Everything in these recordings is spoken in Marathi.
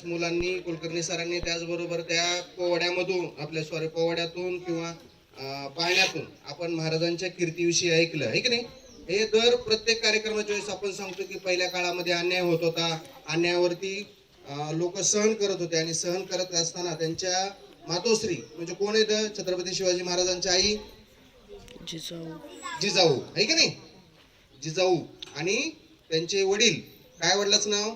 त्याच मुलांनी कुलकर्णी सरांनी त्याचबरोबर त्या पोवाड्यामधून आपल्या सॉरी पोवाड्यातून किंवा अं, पाळण्यातून आपण महाराजांच्या कीर्तीविषयी ऐकलं आहे की नाही? हे दर प्रत्येक कार्यक्रमाच्या वेळेस आपण सांगतो की पहिल्या काळामध्ये अन्याय होत होता. अन्यायावरती लोक सहन करत होते आणि सहन करत असताना त्यांच्या मातोश्री म्हणजे कोण येतं छत्रपती शिवाजी महाराजांच्या आई? जिजाऊ. जिजाऊ आहे की नाही? जिजाऊ आणि त्यांचे वडील. काय वडिलाचं नाव?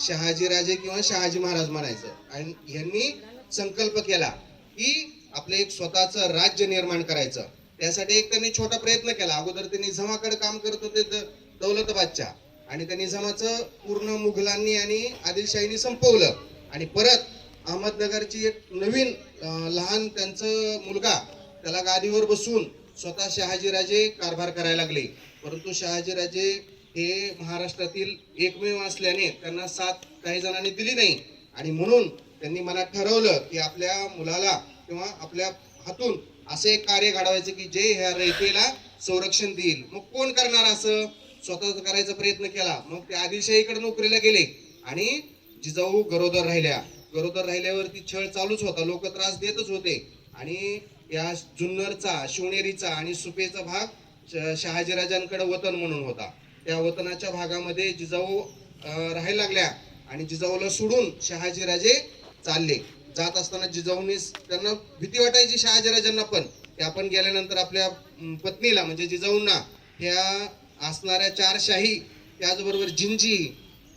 शहाजीराजे किंवा शहाजी महाराज म्हणायचं. आणि यांनी संकल्प केला की आपलं एक स्वतःचं राज्य निर्माण करायचं. त्यासाठी एक त्यांनी छोटा प्रयत्न केला. अगोदर ते निझामाकडे काम करत होते द- दौलताबादच्या. आणि त्या निझामाचं पूर्ण मुघलांनी आणि आदिलशाहीने संपवलं. आणि परत अहमदनगरची एक नवीन लहान त्यांचं मुलगा त्याला गादीवर बसून स्वतः शहाजीराजे कारभार करायला लागले. परंतु शहाजीराजे हे महाराष्ट्रातील एकमेव असल्याने त्यांना साथ काही जणांनी दिली नाही. आणि म्हणून त्यांनी मनात ठरवलं की आपल्या मुलाला किंवा आपल्या हातून असे कार्य घडवायचे की जे ह्या रयतेला संरक्षण देईल. मग कोण करणार असं? स्वतःच करायचा प्रयत्न केला. मग ते आदिलशाहीकडे नोकरीला गेले आणि जिजाऊ गरोदर राहिल्या. गरोदर राहिल्यावरती छळ चालूच होता. लोक त्रास देतच होते. आणि या जुन्नरचा शिवनेरीचा आणि सुपेचा भाग श- शहाजीराजांकडे वतन म्हणून होता. त्या वतनाच्या भागामध्ये जिजाऊ राहायला लागल्या आणि जिजाऊला सोडून शहाजीराजे चालले. जात असताना जिजाऊनी त्यांना भीती वाटायची शहाजीराजांना पण. की आपण गेल्यानंतर आपल्या पत्नीला म्हणजे जिजाऊंना ह्या असणाऱ्या चार शाही त्याचबरोबर जिंजी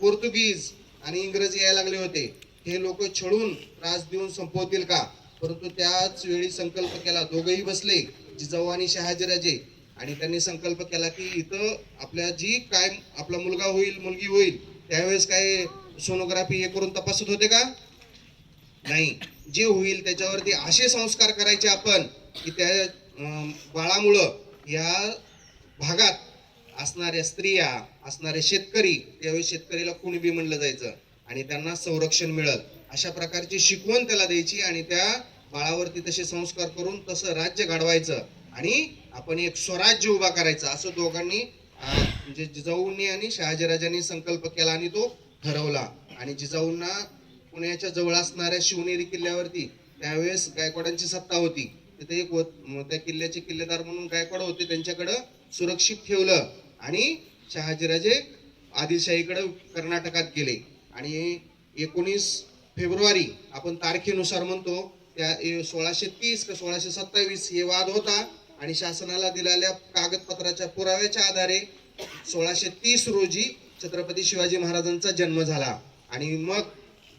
पोर्तुगीज आणि इंग्रजी यायला लागले होते. हे लोक छळून त्रास देऊन संपवतील का? परंतु त्याच वेळी संकल्प केला. दोघेही बसले जिजाऊ आणि शहाजीराजे आणि त्यांनी संकल्प केला की इथं आपल्या जी काय आपला मुलगा होईल मुलगी होईल त्यावेळेस काय सोनोग्राफी हे करून तपासत होते का? नाही. जे होईल त्याच्यावरती असे संस्कार करायचे आपण की त्या बाळामुळं या भागात असणाऱ्या स्त्रिया असणारे शेतकरी त्यावेळी शेतकरीला कुणबी म्हणलं जायचं आणि त्यांना संरक्षण मिळत अशा प्रकारची शिकवण त्याला द्यायची आणि त्या बाळावरती तसे संस्कार करून तसं राज्य घडवायचं आणि आपण एक स्वराज्य उभा करायचा असं दोघांनी म्हणजे जिजाऊंनी आणि शहाजीराजांनी संकल्प केला आणि तो ठरवला. आणि जिजाऊंना पुण्याच्या जवळ असणाऱ्या शिवनेरी किल्ल्यावरती त्यावेळेस गायकवाडांची सत्ता होती. तिथे एक त्या किल्ल्याचे किल्लेदार म्हणून गायकवाड होते त्यांच्याकडं सुरक्षित ठेवलं आणि शहाजीराजे आदिलशाहीकडे कर्नाटकात गेले. आणि एकोणीस फेब्रुवारी आपण तारखेनुसार म्हणतो त्या ए- सोळाशे तीस का सोळाशे सत्तावीस हे वाद होता. आणि शासनाला दिलेल्या कागदपत्राच्या पुराव्याच्या आधारे सोळाशे तीस रोजी छत्रपती शिवाजी महाराजांचा जन्म झाला. आणि मग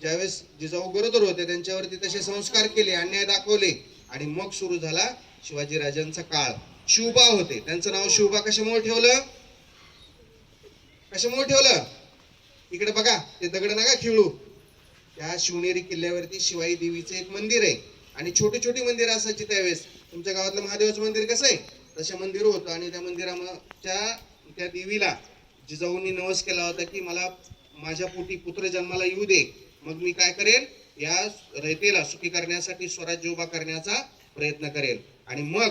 ज्यावेळेस जिजाऊ गरोदर होते त्यांच्यावरती तसे संस्कार केले अन्याय दाखवले आणि मग सुरू झाला शिवाजी राजांचा काळ. शिवबा होते. त्यांचं नाव शिवबा कशामुळे ठेवलं? कशामुळे ठेवलं? इकडे बघा ते दगड नका खेळू. त्या शिवनेरी किल्ल्यावरती शिवाई देवीचं एक मंदिर आहे. आणि छोटी छोटी मंदिर असायची त्यावेळेस. तुमच्या गावातलं महादेवाचं मंदिर कसं आहे? तसे मंदिर होतं आणि त्या मंदिराच्या त्या देवीला जिजाऊंनी नवस केला होता की मला माझ्या पोटी पुत्र जन्माला येऊ दे. मग मी काय करेल? या रयतेला सुखी करण्यासाठी स्वराज्य उभा करण्याचा प्रयत्न करेल. आणि मग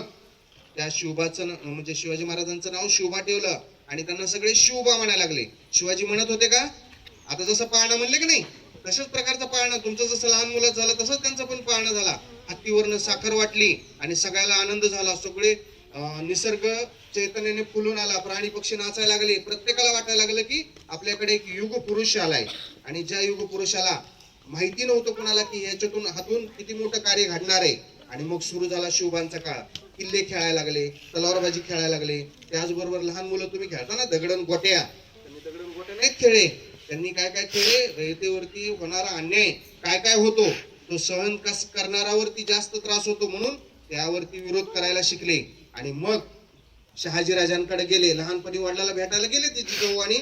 त्या शिवबाचं म्हणजे शिवाजी महाराजांचं नाव शिवबा ठेवलं आणि त्यांना सगळे शिवबा म्हणायला लागले. शिवाजी म्हणत होते का? आता जसं पाहणं म्हणले की नाही? तशाच प्रकारचं पाळणं. तुमचं जसं लहान मुलं झालं तसंच त्यांचं पण पाळणं झाला. हत्तीवरनं साखर वाटली आणि सगळ्याला आनंद झाला. सगळे निसर्ग चैतन्याने फुलून आला. प्राणी पक्षी नाचायला लागले. प्रत्येकाला वाटायला लागलं की आपल्याकडे एक युग पुरुष आलाय. आणि ज्या युग पुरुषाला माहिती नव्हतं कोणाला की याच्यातून हातून किती मोठं कार्य घडणार आहे. आणि मग सुरू झाला शिवबांचा काळ. किल्ले खेळायला लागले तलवारबाजी खेळायला लागले. त्याचबरोबर लहान मुलं तुम्ही खेळता ना दगडन गोट्या. दगडन गोट्या नाहीत खेळले. त्यांनी काय काय केले? रयतेवरती होणारा अन्याय काय काय होतो? तो सहन कस करणारावरती जास्त त्रास होतो म्हणून त्यावरती विरोध करायला शिकले. आणि मग शहाजीराजांकडे गेले. लहानपणी वडिलाला भेटायला गेले ते जिजाऊ आणि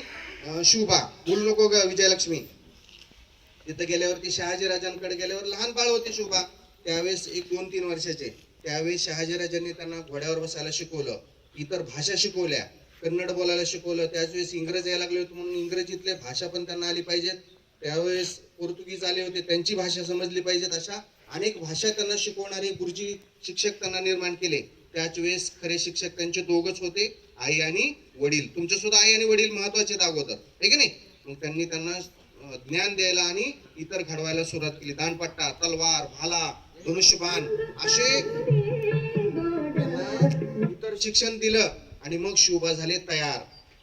शुभा. बोल नको ग विजयलक्ष्मी. तिथं गेल्यावरती शहाजीराजांकडे गेल्यावर लहान बाळ होते शुभा. त्यावेळेस एक दोन तीन वर्षाचे. त्यावेळेस शहाजीराजांनी त्यांना घोड्यावर बसायला शिकवलं. इतर भाषा शिकवल्या. कन्नड बोलायला शिकवलं. त्याच वेळेस यायला लागले होते म्हणून इंग्रजीतले भाषा पण त्यांना आली पाहिजेत. त्यावेळेस पोर्तुगीज आले होते त्यांची भाषा समजली पाहिजेत अशा अनेक भाषा त्यांना शिकवणारे गुरुजी शिक्षक त्यांना निर्माण केले. त्याच वेळेस खरे शिक्षक त्यांचे दोघच होते आई आणि वडील. तुमचे सुद्धा आई आणि वडील महत्त्वाचे आहेत आहे की नाही? मग त्यांनी त्यांना ज्ञान द्यायला आणि इतर घडवायला सुरुवात केली. दानपट्टा तलवार भाला धनुष्यबाण असे इतर शिक्षण दिलं. आणि मग शिवबा झाले तयार.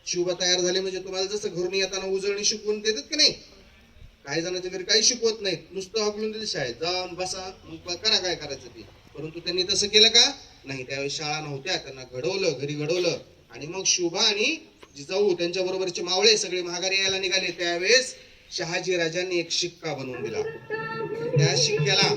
शिवबा तयार झाले म्हणजे तुम्हाला जसं घरून येताना उजळणी शिकवून देतात की नाही? काही जणांच्या घरी काही शिकवत नाहीत. नुसतं हकलून दिलं शाळेत जाऊन बसा मग करा काय करायचं ते. परंतु त्यांनी तसं केलं का? नाही त्यावेळेस शाळा नव्हत्या त्यांना घडवलं घरी घडवलं. आणि मग शुभा आणि जिजाऊ त्यांच्या बरोबरचे मावळे सगळे महागारी यायला निघाले. त्यावेळेस शहाजी राजांनी एक शिक्का बनवून दिला. त्या शिक्क्याला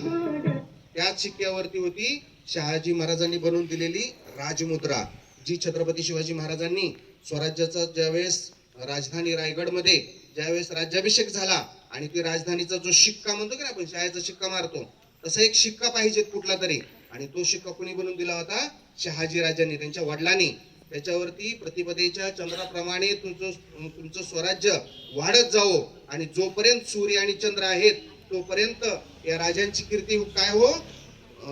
त्याच शिक्क्यावरती होती शहाजी महाराजांनी बनवून दिलेली राजमुद्रा. जी छत्रपती शिवाजी महाराजांनी स्वराज्याचा ज्यावेळेस राजधानी रायगडमध्ये ज्यावेळेस राज्याभिषेक झाला आणि ती राजधानीचा जो शिक्का म्हणतो की आपण शाळेचा शिक्का मारतो तसा एक शिक्का पाहिजे कुठला तरी. आणि तो शिक्का कुणी बनवून दिला होता? शहाजी राजांनी त्यांच्या वडिलांनी. त्याच्यावरती प्रतिपदेच्या चंद्राप्रमाणे तुमचं तुमचं स्वराज्य वाढत जावो आणि जोपर्यंत सूर्य आणि चंद्र आहेत तोपर्यंत या राजांची कीर्ती काय हो?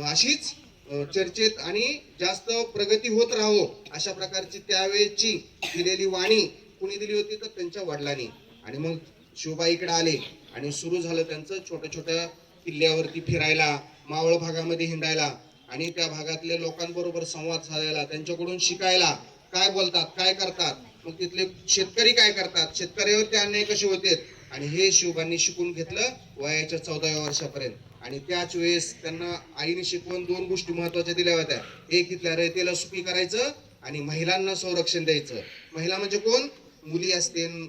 अशीच चर्चेत आणि जास्त प्रगती होत राहो अशा प्रकारची त्यावेळेची दिलेली वाणी कुणी दिली होती तर त्यांच्या वडिलांनी. आणि मग शिवबाई इकडे आले आणि सुरू झालं त्यांचं छोट्या छोट्या किल्ल्यावरती फिरायला मावळ भागामध्ये हिंडायला आणि त्या भागातल्या लोकांबरोबर संवाद साधायला त्यांच्याकडून शिकायला. काय बोलतात काय करतात? मग तिथले शेतकरी काय करतात? शेतकऱ्यावरती अन्याय कसे होते आणि हे शिवबांनी शिकून घेतलं वयाच्या चौदाव्या वर्षापर्यंत. आणि त्याच वेळेस त्यांना आईने शिकवून दोन गोष्टी महत्त्वाच्या दिल्या होत्या. एक इथल्या रयतेला सुखी करायचं आणि महिलांना संरक्षण द्यायचं. महिला म्हणजे कोण? मुली असतील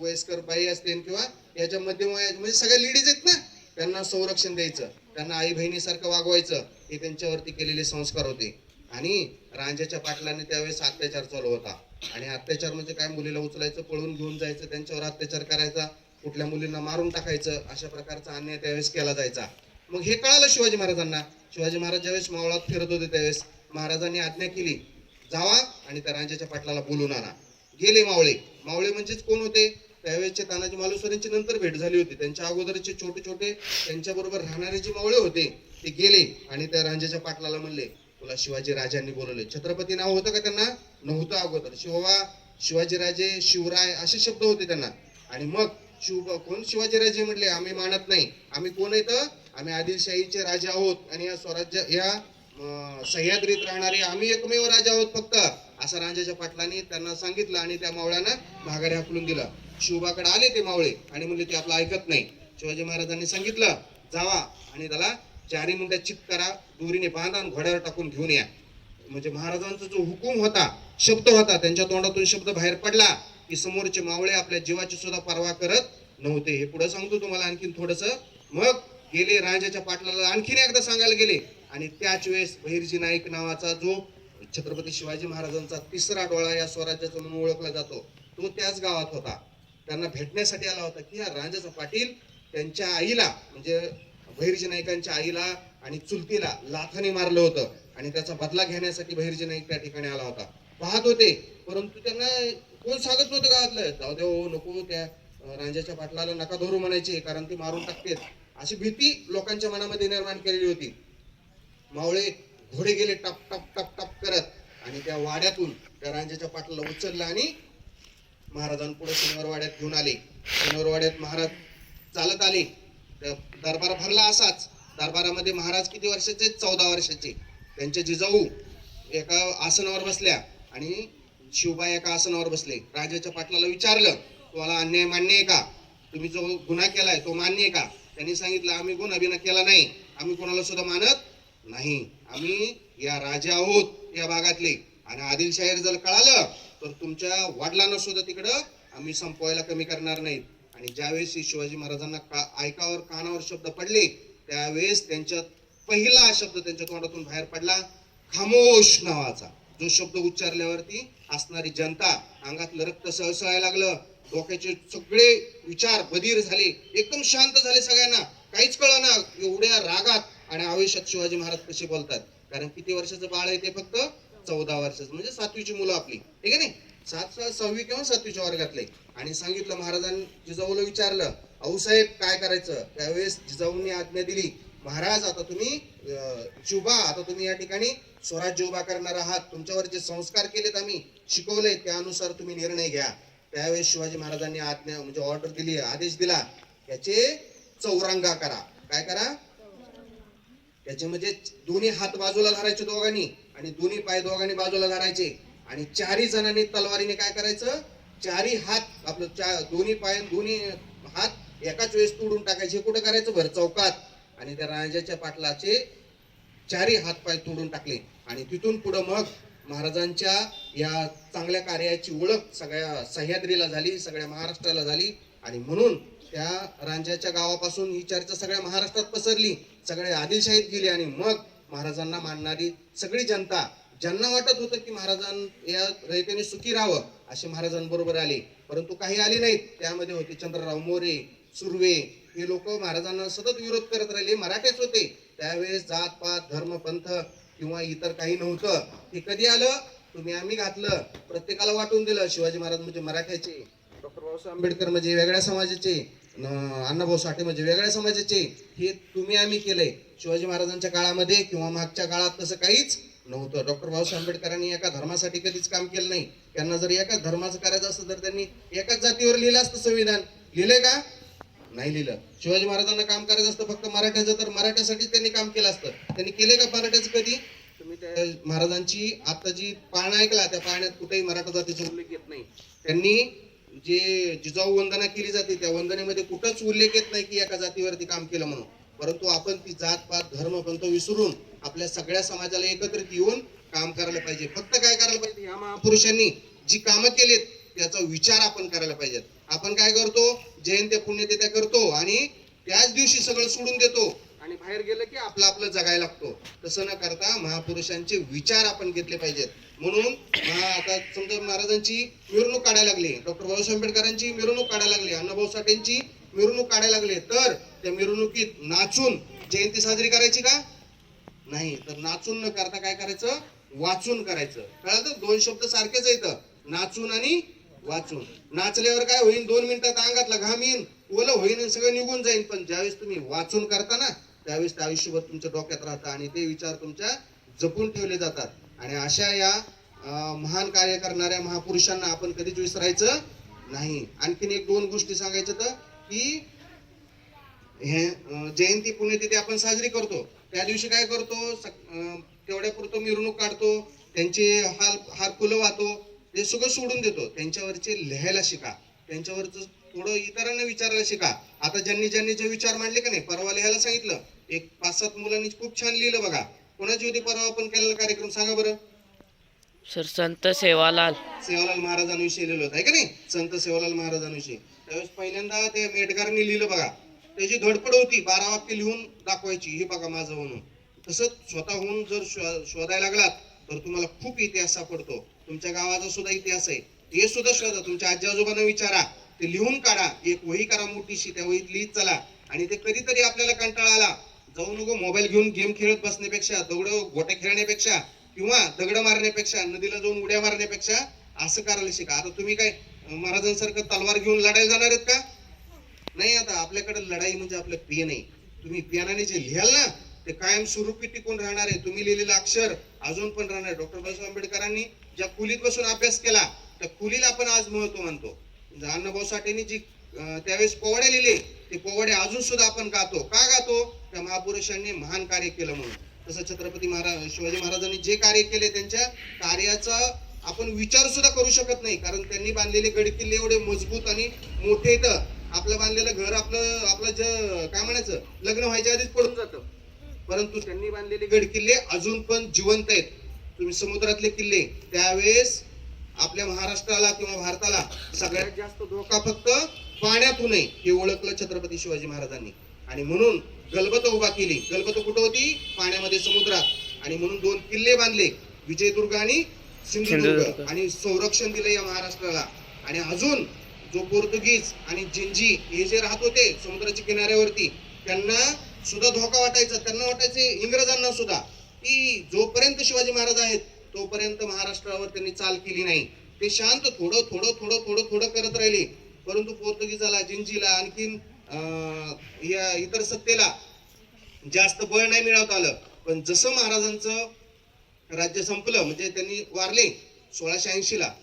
वयस्कर बाई असतील किंवा याच्या मध्यम म्हणजे सगळ्या लेडीज आहेत ना? त्यांना संरक्षण द्यायचं. त्यांना आई बहिणीसारखं वागवायचं. हे त्यांच्यावरती केलेले संस्कार होते. आणि रांजाच्या पाटलाने त्यावेळेस अत्याचार चालू होता. आणि अत्याचार म्हणजे काय? मुलीला उचलायचं पळून घेऊन जायचं त्यांच्यावर अत्याचार करायचा कुठल्या मुलींना मारून टाकायचं अशा प्रकारचा अन्याय त्यावेळेस केला जायचा. मग हे कळालं शिवाजी महाराजांना? शिवाजी महाराज ज्यावेळेस मावळात फिरत होते त्यावेळेस महाराजांनी आज्ञा केली जावा आणि त्या राजाच्या पाटलाला बोलून आणा. गेले मावळे. मावळे म्हणजेच कोण होते? त्यावेळेसचे तानाजी मालुसरेंची नंतर भेट झाली होती. त्यांच्या अगोदरचे छोटे छोटे त्यांच्याबरोबर राहणारे जे मावळे होते ते गेले आणि त्या रांजाच्या पाटलाला म्हणले तुला शिवाजी राजांनी बोलवले. छत्रपती नाव होतं का त्यांना? नव्हतं अगोदर. शिवा शिवाजी राजे शिवराय असे शब्द होते त्यांना. आणि मग शिव कोण? शिवाजी राजे आम्ही मानत नाही. आम्ही कोण येतं आम्ही आदिलशाहीचे राजा आहोत आणि या स्वराज्य या सह्याद्रीत राहणारे आम्ही एकमेव राजा आहोत फक्त असं राजाच्या पाटलांनी त्यांना सांगितलं आणि त्या मावळ्यांना माघारी हाकलून दिलं. शिवबाकडे आले ते मावळे आणि म्हणले ते आपलं ऐकत नाही. शिवाजी महाराजांनी सांगितलं जावा आणि त्याला चारी मुंड्या चित करा दोरीने बांधा आणि घोड्यावर टाकून घेऊन या. म्हणजे महाराजांचा जो हुकूम होता शब्द होता त्यांच्या तोंडातून शब्द बाहेर पडला की समोरचे मावळे आपल्या जीवाची सुद्धा पर्वा करत नव्हते. हे पुढे सांगतो तुम्हाला आणखीन थोडस मग गेले राजाच्या पाटलाला आणखीन एकदा सांगायला गेले. आणि त्याच वेळेस बहिरजी नाईक नावाचा जो छत्रपती शिवाजी महाराजांचा तिसरा डोळा या स्वराज्याचा म्हणून ओळखला जातो तो त्याच गावात होता. त्यांना भेटण्यासाठी आला होता की हा राजाचा पाटील त्यांच्या आईला म्हणजे बहिरजी नाईकांच्या आईला आणि चुलतीला लाथाने मारलं होतं. आणि त्याचा बदला घेण्यासाठी बहिर्जी नाईक त्या ठिकाणी आला होता. पाहत होते परंतु त्यांना कोण सांगत नव्हतं गावातलं. जाऊ दे हो नको त्या रांजाच्या पाटलाला नका धरू म्हणायचे कारण ते मारून टाकतेत. अशी भीती लोकांच्या मनामध्ये निर्माण केलेली होती. मावळे घोडे गेले टप टप टप टप करत. आणि त्या वाड्यातून त्या रांजाच्या पाटलाला उचललं आणि महाराजांपुढे शनिवार वाड्यात घेऊन आले. शनिवार वाड्यात महाराज चालत आले. दरबार भरला असाच. दरबारामध्ये महाराज किती वर्षाचे? चौदा वर्षाचे. त्यांचे जिजाऊ एका आसनावर बसल्या आणि शिवबा एका आसनावर बसले. राजाच्या पाटलाला विचारलं तुम्हाला अन्याय मान्य आहे का? तुम्ही जो गुन्हा केलाय तो मान्य आहे का? त्यांनी सांगितलं आम्ही गुन्हा बिना केला नाही? आम्ही कोणाला सुद्धा मानत नाही. आम्ही या राजा आहोत या भागातले. आणि आदिलशाहीर जर कळालं तर तुमच्या वडिलांना सुद्धा तिकडं आम्ही संपवायला कमी करणार नाहीत आणि ज्यावेळेस शिवाजी महाराजांना का ऐकावर कानावर शब्द पडले त्यावेळेस त्यांच्या पहिला शब्द त्यांच्या तोंडातून बाहेर पडला खामोश नावाचा. जो शब्द उच्चारल्यावरती असणारी जनता अंगातलं रक्त सळसळायला लागलं. डोक्याचे सगळे विचार बधीर झाले. एकदम शांत झाले सगळ्यांना. काहीच ना एवढ्या रागात आणि आवेशात शिवाजी महाराज कसे बोलतात? कारण किती वर्षाचं बाळ आहे ते फक्त चौदा वर्षाचं म्हणजे सातवीची मुलं आपली. ठीक आहे नाही? सात सहावी किंवा सातवीच्या वर्गातले. आणि सांगितलं महाराजांनी जिजाऊला विचारलं आऊसाहेब काय करायचं? त्यावेळेस जिजाऊंनी आज्ञा दिली महाराज आता तुम्ही अं, आता तुम्ही या ठिकाणी स्वराज्य उभा करणार आहात. तुमच्यावर जे संस्कार केलेत आम्ही शिकवले त्यानुसार तुम्ही निर्णय घ्या. त्यावेळेस शिवाजी महाराजांनी आज्ञा म्हणजे ऑर्डर दिली आदेश दिला. याचे चौरंगा करा. काय करा? त्याचे म्हणजे दोन्ही हात बाजूला धरायचे दोघांनी आणि दोन्ही पाय दोघांनी बाजूला धरायचे. आणि चारही जणांनी तलवारीने काय करायचं? चारही हात आपलं चार दोन्ही पाय दोन्ही हात एकाच वेळेस तोडून टाकायचे. कुठं करायचं? भर चौकात. आणि त्या राजाच्या पाटलाचे चारही हात पाय तोडून टाकले. आणि तिथून पुढं मग महाराजांच्या या चांगल्या कार्याची ओळख सगळ्या सह्याद्रीला झाली सगळ्या महाराष्ट्राला झाली. आणि म्हणून त्या रांजाच्या गावापासून ही चर्चा सगळ्या महाराष्ट्रात पसरली. सगळे आदिलशाहीत गेले आणि मग महाराजांना मानणारी सगळी जनता ज्यांना वाटत होतं की महाराजां या रयतेने सुखी राहावं असे महाराजांबरोबर आले. परंतु काही आले नाहीत. त्यामध्ये होते चंद्रराव मोरे सुर्वे हे लोक महाराजांना सतत विरोध करत राहिले मराठेच होते. त्यावेळेस जात पात धर्म पंथ किंवा इतर काही नव्हतं हे कधी आलं? तुम्ही आम्ही घातलं. प्रत्येकाला वाटून दिलं शिवाजी महाराज म्हणजे मराठ्याचे डॉक्टर बाबासाहेब आंबेडकर म्हणजे वेगळ्या समाजाचे अण्णाभाऊ साठे म्हणजे वेगळ्या समाजाचे हे तुम्ही आम्ही केलंय. शिवाजी महाराजांच्या काळामध्ये किंवा मागच्या काळात तसं काहीच नव्हतं. डॉक्टर बाबासाहेब आंबेडकरांनी एका धर्मासाठी कधीच काम केलं नाही. त्यांना जर एकाच धर्माचं करायचं असतं तर त्यांनी एकाच जातीवर लिहिलं असतं संविधान. लिहिलंय का? नाही लिहिलं. शिवाजी महाराजांना काम करायचं असतं फक्त मराठ्याचं तर मराठ्यासाठी त्यांनी काम केलं असतं. त्यांनी केले का मराठ्याचं कधी? तुम्ही त्या महाराजांची आता जी पाळणा ऐकला त्या पाळण्यात कुठेही मराठा जातीचा उल्लेख येत नाही. त्यांनी जे जिजाऊ वंदना केली जाते त्या वंदनेमध्ये कुठंच उल्लेख येत नाही की एका जातीवरती काम केलं म्हणून. परंतु आपण ती जात पात धर्म पंथ विसरून आपल्या सगळ्या समाजाला एकत्रित येऊन काम करायला पाहिजे. फक्त काय करायला पाहिजे? या महापुरुषांनी जी कामं केलीत याचा विचार आपण करायला पाहिजे आपण काय करतो? जयंत्या पुण्यतिथ्या करतो आणि त्याच दिवशी सगळं सोडून देतो. आणि बाहेर गेलं की आपलं आपलं जगायला लागतो. तसं न करता महापुरुषांचे विचार आपण घेतले पाहिजेत. म्हणून आता समजा महाराजांची मिरवणूक काढायला लागली. डॉक्टर बाबासाहेब आंबेडकरांची मिरवणूक काढायला लागली. अण्णाभाऊ साठेंची मिरवणूक काढायला लागले. तर त्या मिरवणुकीत नाचून जयंती साजरी करायची का? नाही. तर नाचून न करता काय करायचं? वाचून करायचं. कळलं? दोन शब्द सारखेच आहेत. नाचून आणि वाचून. नाचल्यावर काय होईल दोन मिनिटात अंगातला घाम येईन ओलं होईन आणि सगळं निघून जाईल पण ज्यावेळेस तुम्ही वाचून करता ना त्यावेळेस ते आयुष्यभर तुमच्या डोक्यात राहतं आणि ते विचार तुमच्या जपून ठेवले जातात. आणि अशा या महान कार्य करणाऱ्या महापुरुषांना आपण कधीच विसरायचं नाही. आणखीन एक दोन गोष्टी सांगायचं तर की हे जयंती पुण्यतिथी आपण साजरी करतो. त्या दिवशी काय करतो? सक- अं, मिरवणूक काढतो. त्यांचे हार हार फुलं वाहतो. ते सगळं सोडून देतो. त्यांच्यावरचे लिहायला शिका. त्यांच्यावरच थोडं इतरांना विचारायला शिका. आता ज्यांनी ज्यांनी जे विचार मांडले का नाही परवा लिहायला सांगितलं. एक पाच सात मुलांनी खूप छान लिहिलं बघा. कोणाची होती परवा आपण केलेला कार्यक्रम सांगा बरं? सर संत सेवालाल. सेवालाल महाराजांविषयी लिहिलं होतं आहे का नाही? संत सेवालाल महाराजांविषयी. त्यावेळेस पहिल्यांदा ते मेटकरांनी लिहिलं बघा. त्याची धडपड होती बारा वाक्य लिहून दाखवायची हे बघा माझं म्हणून. तसंच स्वतःहून जर शोधायला लागलात तर तुम्हाला खूप इतिहास सापडतो. तुमच्या गावाचा सुद्धा इतिहास आहे. ते सुद्धा शोधा. तुमच्या आजी आजोबांना विचारा. ते लिहून काढा. एक वही करा मोठीशी. त्या वहीत लिहित चला. आणि ते कधीतरी आपल्याला कंटाळा आला जाऊ नको मोबाईल घेऊन गेम खेळत बसण्यापेक्षा दगड गोट्या खेळण्यापेक्षा किंवा दगड मारण्यापेक्षा नदीला जाऊन उड्या मारण्यापेक्षा असं करायला शिका. आता तुम्ही काय महाराजांसारखं तलवार घेऊन लढायला जाणार आहेत का? नाही आता. आपल्याकडे लढाई म्हणजे आपलं पेन आहे तुम्ही पेनाने जे लिहाल ना ते कायम स्वरूपी टिकून राहणार आहे. तुम्ही लिहिलेलं अक्षर अजून पण राहणार डॉक्टर बाबासाहेब आंबेडकरांनी ज्या खुलीत बसून अभ्यास केला त्या खुलीला आपण आज महत्त्व मानतो म्हणजे अण्णाभाऊ साठेंनी जी त्यावेळेस पोवाडे लिहिले ते पोवाडे अजून सुद्धा आपण गातो. का गातो? त्या महापुरुषांनी महान कार्य केलं म्हणून. तसं छत्रपती महाराज शिवाजी महाराजांनी जे कार्य केले त्यांच्या कार्याचा आपण विचार सुद्धा करू शकत नाही. कारण त्यांनी बांधलेले गड किल्ले एवढे मजबूत आणि मोठे येतं आपलं बांधलेलं घर आपलं आपलं जे काय म्हणायचं? लग्न व्हायच्या आधीच पडून जातं. परंतु त्यांनी बांधलेले गड किल्ले अजून पण जिवंत आहेत. तुम्ही समुद्रातले किल्ले त्यावेळेस आपल्या महाराष्ट्राला किंवा भारताला सगळ्यात जास्त धोका फक्त पाण्यातून आहे हे ओळखलं छत्रपती शिवाजी महाराजांनी. आणि म्हणून गलबत उभा केली. गलबत कुठं होती? पाण्यामध्ये समुद्रात. आणि म्हणून दोन किल्ले बांधले विजयदुर्ग आणि सिंधुदुर्ग. आणि संरक्षण दिलं या महाराष्ट्राला. आणि अजून जो पोर्तुगीज आणि जिंजी हे जे राहत होते समुद्राच्या किनाऱ्यावरती त्यांना सुद्धा धोका वाटायचा. त्यांना वाटायचे इंग्रजांना सुद्धा. की जोपर्यंत शिवाजी महाराज आहेत तोपर्यंत महाराष्ट्रावर त्यांनी चाल केली नाही. ते शांत थोडं थोडं थोडं थोडं थोडं करत राहिले. परंतु पोर्तुगीजाला जिंजीला आणखीन अं, या इतर सत्तेला जास्त बळ नाही मिळवत आलं. पण जसं महाराजांचं राज्य संपलं म्हणजे त्यांनी वारले सोळाशे ऐंशी ला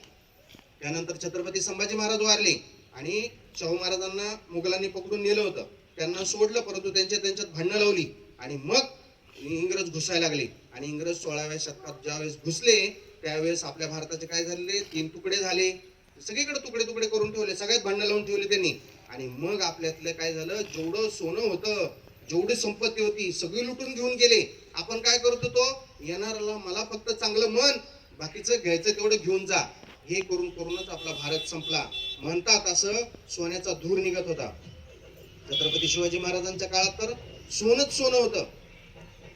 त्यानंतर छत्रपती संभाजी महाराज वारले आणि शाहू महाराजांना मुघलांनी पकडून नेलं होतं. त्यांना सोडलं परंतु त्यांच्या त्यांच्यात भांडणं लावली. आणि मग इंग्रज घुसायला लागले. आणि इंग्रज सोळाव्या शतकात ज्यावेळेस घुसले त्यावेळेस आपल्या भारताचे काय झाले? तीन तुकडे झाले. सगळीकडे तुकडे तुकडे करून ठेवले. सगळ्यात भांडणं लावून ठेवले त्यांनी. आणि मग आपल्यातलं काय झालं? जेवढं सोनं होतं जेवढी संपत्ती होती सगळी लुटून घेऊन गेले. आपण काय करत होतो? येणाऱ्याला मला फक्त चांगलं मन बाकीचं घ्यायचं तेवढं घेऊन जा. हे करून करूनच आपला भारत संपला. म्हणतात असं सोन्याचा धूर निघत होता. छत्रपती शिवाजी महाराजांच्या काळात तर सोनच सोनं होतं.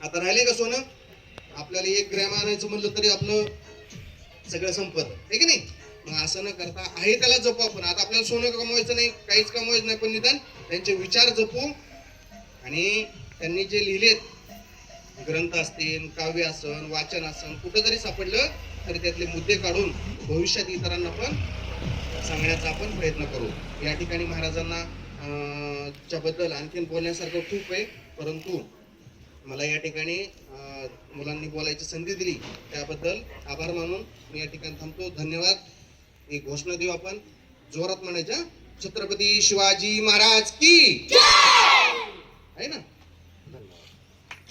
आता राहिले का सोनं? आपल्याला एक ग्रॅम आणायचं म्हणलं तरी आपलं सगळं संपत. आहे की नाही? मग असं न करता आहे त्याला जपू आपण. आता आपल्याला सोनं कमवायचं नाही काहीच कमवायचं नाही पण निदान त्यांचे विचार जपू आणि त्यांनी जे लिहिलेत ग्रंथ असतील काव्य असन वाचन असन कुठं जरी सापडलं तरी त्यातले मुद्दे काढून भविष्यात इतरांना पण सांगण्याचा आपण प्रयत्न करू. या ठिकाणी महाराजांना अं, च्याबद्दल आणखीन बोलण्यासारखं खूप आहे परंतु मला या ठिकाणी मुलांनी बोलायची संधी दिली त्याबद्दल आभार मानून मी या ठिकाणी थांबतो. धन्यवाद. एक घोषणा देऊ आपण. जोरात म्हणायच्या छत्रपती शिवाजी महाराज की आहे ना?